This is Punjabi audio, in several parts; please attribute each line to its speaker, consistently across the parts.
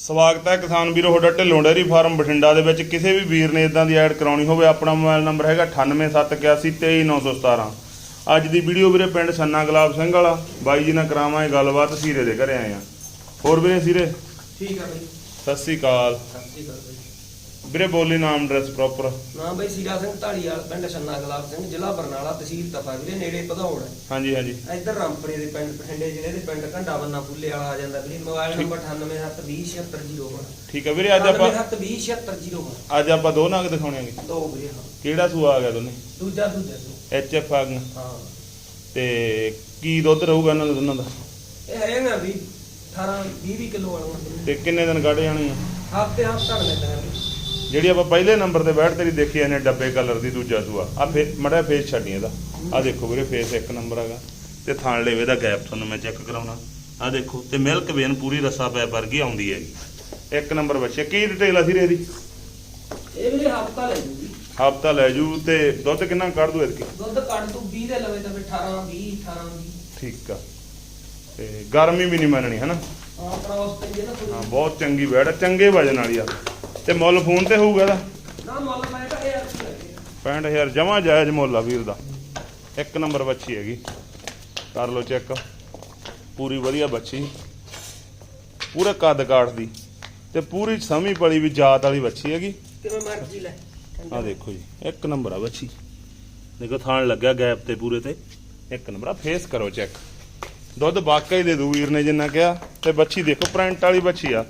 Speaker 1: ਸਵਾਗਤ ਹੈ ਕਿਸਾਨ ਵੀਰੋ ਤੁਹਾਡਾ ਢਿੱਲੋਂ ਡੇਅਰੀ ਫਾਰਮ ਬਠਿੰਡਾ ਦੇ ਵਿੱਚ। ਕਿਸੇ ਵੀ ਵੀਰ ਨੇ ਇਦਾਂ ਦੀ ਐਡ ਕਰਾਉਣੀ ਹੋਵੇ ਆਪਣਾ ਮੋਬਾਈਲ ਨੰਬਰ ਹੈਗਾ 9871823917 ਅੱਜ ਦੀ ਵੀਡੀਓ ਵੀਰੇ ਪਿੰਡ ਛੰਨਾ ਗੁਲਾਬ ਸਿੰਘ ਵਾਲਾ। ਬਾਈ ਜੀ ਨਾਲ ਕਰਾਵਾਂਗੇ ਗੱਲਬਾਤ ਸੀਰੇ ਦੇ ਘਰੇ ਆਏ ਆ ਹੋਰ ਵੀਰੇ ਸੀਰੇ?
Speaker 2: ਠੀਕ ਆ ਬਈ।
Speaker 1: ਸਤਿ ਸ੍ਰੀ ਅਕਾਲ।
Speaker 2: ਸਤਿ ਸ਼੍ਰੀ ਅਕਾਲ ਬਈ।
Speaker 1: ਵੀਰੇ ਬੋਲੀ ਨਾਮ ਐਡਰੈਸ ਪ੍ਰੋਪਰ
Speaker 2: ਨਾਮ ਬਈ ਸੀਰਾ ਸਿੰਘ ਢਾਲੀਵਾਲ ਪਿੰਡ ਛੰਨਾ ਗੁਲਾਬ ਸਿੰਘ ਜ਼ਿਲ੍ਹਾ ਬਰਨਾਲਾ ਤਹਿਸੀਲ ਤਪਾ ਵੀਰੇ ਨੇੜੇ ਭਦੌੜ। ਹੈ
Speaker 1: ਹਾਂਜੀ ਹਾਂਜੀ।
Speaker 2: ਇੱਧਰ ਰਾਮਪੁਰੇ ਦੇ ਪਿੰਡ ਬਠਿੰਡੇ ਜ਼ਿਲ੍ਹੇ ਦੇ ਪਿੰਡ ਘੰਡਾ ਬੰਨਾ ਫੁੱਲੇ ਵਾਲਾ ਆ ਜਾਂਦਾ ਵੀਰੇ ਮੋਬਾਈਲ ਨੰਬਰ 98720760
Speaker 1: ਠੀਕ ਹੈ ਵੀਰੇ ਅੱਜ ਆਪਾਂ
Speaker 2: 98720760
Speaker 1: ਅੱਜ ਆਪਾਂ ਦੋ ਨਗ ਦਿਖਾਉਣੇ ਆਂਗੇ
Speaker 2: ਦੋ ਵੀਰੇ ਹਾਂ।
Speaker 1: ਕਿਹੜਾ ਸੂਆ ਆ ਗਿਆ ਦੋਨੇ?
Speaker 2: ਦੂਜਾ ਦੂਜਾ ਸੂ
Speaker 1: ਐਚ ਐਫ ਆ ਗਈਆਂ
Speaker 2: ਹਾਂ।
Speaker 1: ਤੇ ਕੀ ਦੁੱਧ ਰਹੂਗਾ ਇਹਨਾਂ ਦਾ ਦੋਨਾਂ ਦਾ?
Speaker 2: ਇਹ ਹੈ ਨਾ ਵੀ 18 20 ਕਿਲੋ ਵਾਲਾ
Speaker 1: ਤੇ ਕਿੰਨੇ ਦਿਨ ਕੱਢ ਜਾਣੇ ਆ?
Speaker 2: ਹਫ਼ਤੇ ਹਫਤਾ ਲੈਂਦਾ ਹੈ
Speaker 1: ਜਿਹੜੀ ਆਪਾਂ ਪਹਿਲੇ ਨੰਬਰ ਤੇ ਬੈਠ ਤੇਰੀ ਦੇਖੀ ਇਹਨੇ ਡੱਬੇ ਕਲਰ ਦੀ ਦੂਜਾ ਸੂਆ। ਆ ਫੇ ਮੜਾ ਫੇਸ ਛੱਡੀ ਇਹਦਾ। ਆ ਦੇਖੋ ਵੀਰੇ ਫੇਸ ਇੱਕ ਨੰਬਰ ਹੈਗਾ। ਤੇ ਥਾਣ ਲੇਵੇ ਦਾ ਗੈਪ ਤੁਹਾਨੂੰ ਮੈਂ ਚੈੱਕ ਕਰਾਉਣਾ। ਆ ਦੇਖੋ ਤੇ ਮਿਲਕ ਵੇਨ ਪੂਰੀ ਰਸਾ ਪੈ ਵਰਗੀ ਆਉਂਦੀ ਹੈਗੀ। ਇੱਕ ਨੰਬਰ ਬੱਚੇ ਕੀ ਡਿਟੇਲ ਆ ਸੀਰੇ ਇਹਦੀ?
Speaker 2: ਇਹ ਵੀਰੇ ਹਫਤਾ ਲੈ ਜੂਗੀ।
Speaker 1: ਹਫਤਾ ਲੈ ਜੂ ਤੇ ਦੁੱਧ ਕਿੰਨਾ ਕੱਢ ਦੂ ਇਹਦੀ?
Speaker 2: ਦੁੱਧ ਕੱਢ ਤੂੰ 20 ਦੇ ਲਵੇ ਤਾਂ ਫਿਰ 18 20 18 20
Speaker 1: ਠੀਕ ਆ। ਤੇ ਗਰਮੀ ਵੀ ਨਹੀਂ ਮੰਨਣੀ ਹਨਾ?
Speaker 2: ਹਾਂ ਨਾ
Speaker 1: ਹਾਂ ਬਹੁਤ ਚੰਗੀ ਬੈੜ ਚੰਗੇ ਵਜਨ ਵਾਲੀ ਆ। ਤੇ ਮੁੱਲ ਫੋਨ ਤੇ ਹੋਊਗਾ ਇਹਦਾ?
Speaker 2: ਨਾ ਮੁੱਲ ਮੈਂ ਤਾਂ ਇਹ ਅੱਛੀ ਲੱਗੇ।
Speaker 1: 65000 ਜਮਾ ਜਾਇਜ਼ ਮੁੱਲ ਆ ਵੀਰ ਦਾ। ਇੱਕ ਨੰਬਰ ਬੱਚੀ ਹੈਗੀ। ਕਰ ਲਓ ਚੈੱਕ। ਪੂਰੀ ਵਧੀਆ ਬੱਚੀ। ਪੂਰੇ ਕੱਦ ਕਾਠ ਦੀ। ਤੇ ਪੂਰੀ ਸਮੀ ਪਲੀ ਵੀ ਜਾਤ ਵਾਲੀ ਬੱਚੀ ਹੈਗੀ।
Speaker 2: ਕਿਵੇਂ ਮਰਜ਼ੀ ਲੈ।
Speaker 1: ਆ ਦੇਖੋ ਜੀ ਇੱਕ ਨੰਬਰ ਆ ਬੱਚੀ। ਦੇਖੋ ਥਾਣ ਲੱਗਿਆ ਗੈਪ ਤੇ ਪੂਰੇ ਤੇ। ਇੱਕ ਨੰਬਰ ਆ ਫੇਸ ਕਰੋ ਚੈੱਕ। ਦੁੱਧ ਵਾਕਈ ਦੇ ਦੂ ਵੀਰ ਨੇ ਜਿੰਨਾ ਕਿਹਾ। ਤੇ ਬੱਚੀ ਦੇਖੋ ਪ੍ਰਿੰਟ ਵਾਲੀ ਬੱਚੀ ਆ।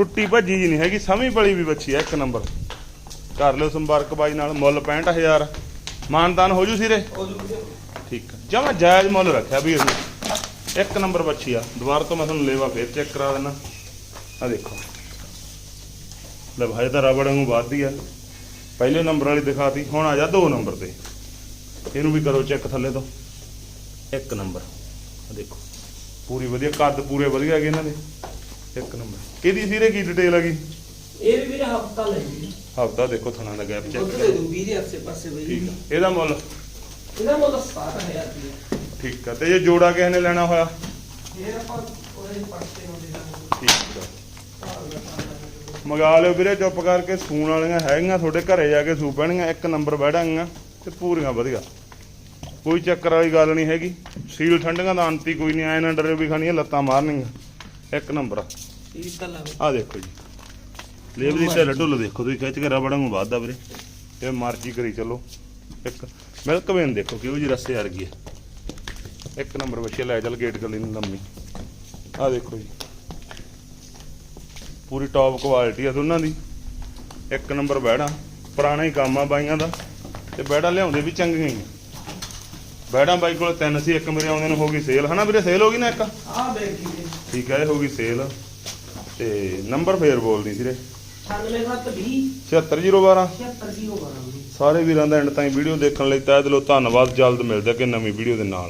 Speaker 1: ਟੁੱਟੀ ਭੱਜੀ ਜੀ ਨਹੀਂ ਹੈਗੀ ਸਮੀ ਪਲੀ ਵੀ ਬੱਚੀ ਆ ਇੱਕ ਨੰਬਰ। ਕਰ ਲਿਓ ਸੰਪਰਕ ਬਾਈ ਨਾਲ ਮੁੱਲ 65000 ਮਾਨਦਾਨ ਹੋ ਜੂ ਸਿਰੇ? ਠੀਕ ਜਮਾ ਜਾਇਜ਼ ਮੁੱਲ ਰੱਖਿਆ ਨੇ ਇੱਕ ਨੰਬਰ ਬੱਚੀ ਆ। ਦੁਬਾਰਾ ਤੋਂ ਮੈਂ ਤੁਹਾਨੂੰ ਲੇਵਾ ਫੇਰ ਚੈੱਕ ਕਰਾ ਦਿੰਦਾ। ਆ ਦੇਖੋ। ਲੈ ਭਾਈ ਤਾਂ ਰਬੜ ਨੂੰ ਵੱਧਦੀ ਆ। ਪਹਿਲੇ ਨੰਬਰ ਵਾਲੀ ਦਿਖਾਤੀ ਹੁਣ ਆ ਜਾ ਦੋ ਨੰਬਰ ਤੇ। ਇਹਨੂੰ ਵੀ ਕਰੋ ਚੈੱਕ ਥੱਲੇ ਤੋਂ। ਇੱਕ ਨੰਬਰ। ਆ ਦੇਖੋ। ਪੂਰੀ ਵਧੀਆ ਕੱਦ ਪੂਰੇ ਵਧੀਆ ਹੈਗੇ ਇਹਨਾਂ ਦੇ। ਇੱਕ ਨੰਬਰ। ਕਿਹਦੀ ਸੀਰੇ ਕੀ ਡਿਟੇਲ ਹੈਗੀ?
Speaker 2: ਇਹ ਵੀ ਵੀਰੇ ਹਫਤਾ ਲੈ ਜੀ
Speaker 1: ਹਫਤਾ ਦੇਖੋ ਥਣਾ ਦਾ ਗੈਪ ਚੈੱਕ
Speaker 2: ਦੁੱਧ ਦੇ ਦੂ 20 ਦੇ ਆਸੇ ਪਾਸੇ ਬਈ।
Speaker 1: ਠੀਕ ਆ। ਇਹਦਾ ਮੁੱਲ?
Speaker 2: ਇਹਦਾ ਮੁੱਲ 67000 ਰੁਪਏ
Speaker 1: ਠੀਕ ਆ। ਤੇ ਜੇ ਜੋੜਾ ਕਿਸੇ ਨੇ ਲੈਣਾ ਹੋਇਆ?
Speaker 2: ਇਹ ਆਪਾਂ ਉਹਦੇ ਪਰਸੇ ਨੂੰ ਦੇ ਦਾਂਗੇ।
Speaker 1: ਠੀਕ ਆ। ਮੰਗਾ ਲਿਓ ਵੀਰੇ ਚੁੱਪ ਕਰਕੇ ਸੂਣ ਵਾਲੀਆਂ ਹੈਗੀਆਂ ਤੁਹਾਡੇ ਘਰੇ ਜਾ ਕੇ ਸੂ ਪੈਣਗੀਆਂ ਇੱਕ ਨੰਬਰ ਬੈਠਾਂਗੀਆਂ ਤੇ ਪੂਰੀਆਂ ਵਧੀਆ। ਕੋਈ ਚੱਕਰ ਵਾਲੀ ਗੱਲ ਨਹੀਂ ਹੈਗੀ। ਸੀਲ ਠੰਡੀਆਂ ਦਾ ਅੰਤੀ ਕੋਈ ਨਹੀਂ ਆਏ ਨਾ ਡਰੇ ਵੀ ਖਾਣੀਆਂ ਲੱਤਾਂ ਮਾਰਨਗੀਆਂ ਇੱਕ ਨੰਬਰ।
Speaker 2: ਲਾ
Speaker 1: ਆ ਦੇਖੋ ਜੀ। ਲੇਬ ਦੀ ਢਿੱਲ ਢੁੱਲ ਦੇਖੋ ਤੁਸੀਂ ਖਿੱਚ ਕੇ ਰਬੜਾਂ ਨੂੰ ਵੱਧਦਾ ਵੀਰੇ। ਇਹ ਮਰਜ਼ੀ ਕਰੀ ਚੱਲੋ। ਇੱਕ ਮਿਲਕ ਵੇਨ ਦੇਖੋ ਕਿਉਂ ਜੀ ਰਸੇ ਵਰਗੀ ਹੈ। ਇੱਕ ਨੰਬਰ ਬੱਚੇ ਲੈ ਚੱਲ ਗੇਟ ਗਲੀ ਨੂੰ ਲੰਮੀ। ਆ ਦੇਖੋ ਜੀ। ਪੂਰੀ ਟੌਪ ਕੁਆਲਿਟੀ ਆ ਦੋਨਾਂ ਦੀ। ਇੱਕ ਨੰਬਰ ਬੈੜਾ। ਪੁਰਾਣਾ ਹੀ ਕੰਮ ਆ ਬਾਈਆਂ ਦਾ। ਤੇ ਬੈੜਾ ਲਿਆਉਂਦੇ ਵੀ ਚੰਗੀਆਂ ਹੀ ਆ। ਬੈੜਾ ਬਾਈ ਕੋਲ ਤਿੰਨ ਸੀ ਇੱਕ ਮੇਰੇ ਆਉਂਦੇ ਨੂੰ ਹੋ ਗਈ ਸੇਲ ਹਨਾ ਵੀਰੇ ਸੇਲ ਹੋ ਗਈ ਨਾ ਇੱਕ?
Speaker 2: ਬੈਠੀ ਜੀ।
Speaker 1: ਠੀਕ ਹੈ ਹੋ ਗਈ ਸੇਲ ਤੇ ਨੰਬਰ ਫੇਰ ਬੋਲਦੀ ਸੀਰੇ
Speaker 2: 9720
Speaker 1: 76012
Speaker 2: 76012
Speaker 1: ਸਾਰੇ ਵੀਰਾਂ ਦਾ ਐਂਡ ਤਾਈਂ ਵੀਡੀਓ ਦੇਖਣ ਲਈ ਤਹਿ ਦਿਲੋਂ ਧੰਨਵਾਦ। ਜਲਦ ਮਿਲਦੇ ਕਿ ਨਵੀਂ ਵੀਡੀਓ ਦੇ ਨਾਲ।